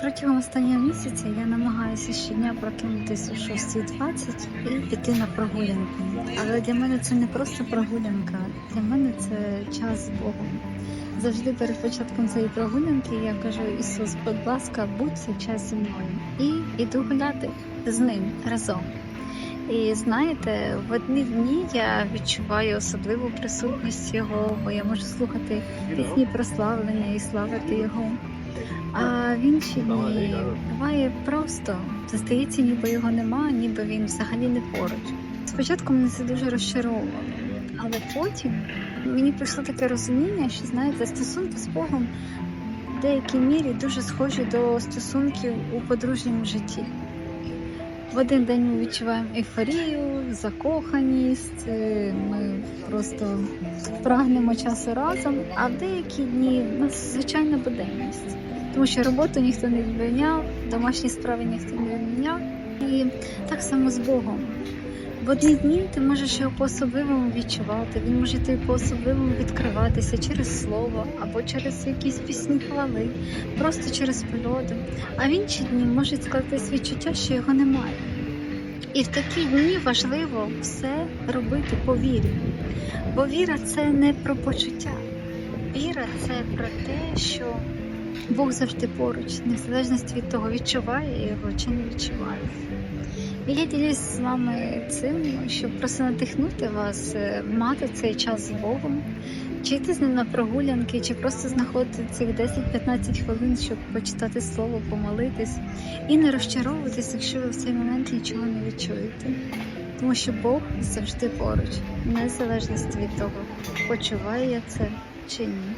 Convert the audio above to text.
Протягом останнього місяця я намагаюся щодня прокинутися о 6.20 і піти на прогулянку. Але для мене це не просто прогулянка, для мене це час з Богом. Завжди перед початком цієї прогулянки я кажу, Ісус, будь ласка, будь цей час зі мною. І йду гуляти з ним разом. І знаєте, в одні дні я відчуваю особливу присутність його, бо я можу слухати пісні прославлення і славити його. А в інші дні буває просто здається, ніби його нема, ніби він взагалі не поруч. Спочатку мене це дуже розчаровувало, але потім мені прийшло таке розуміння, що знаєте, стосунки з Богом в деякій мірі дуже схожі до стосунків у подружньому житті. В один день ми відчуваємо ейфорію, закоханість, е, ми просто прагнемо часу разом, а в деякі дні в нас звичайна буденність. Тому що роботу ніхто не відміняв, домашні справи ніхто не відміняв. І так само з Богом. В одні дні ти можеш його по-особливому відчувати, він може тобі по-особливому відкриватися через слово або через якісь пісні хвали, просто через природу. А в інші дні можуть скластись відчуття, що його немає. І в такі дні важливо все робити по вірі. Бо віра це не про почуття. Віра це про те, що Бог завжди поруч, незалежності від того, відчуває його чи не відчуває. І я ділюсь з вами цим, щоб просто натихнути вас, е, мати цей час з Богом, чи йти з ним на прогулянки, чи просто знаходити цих 10-15 хвилин, щоб почитати слово, помолитись, і не розчаровуватись, якщо ви в цей момент нічого не відчуєте. Тому що Бог завжди поруч, незалежності від того, почуває я це чи ні.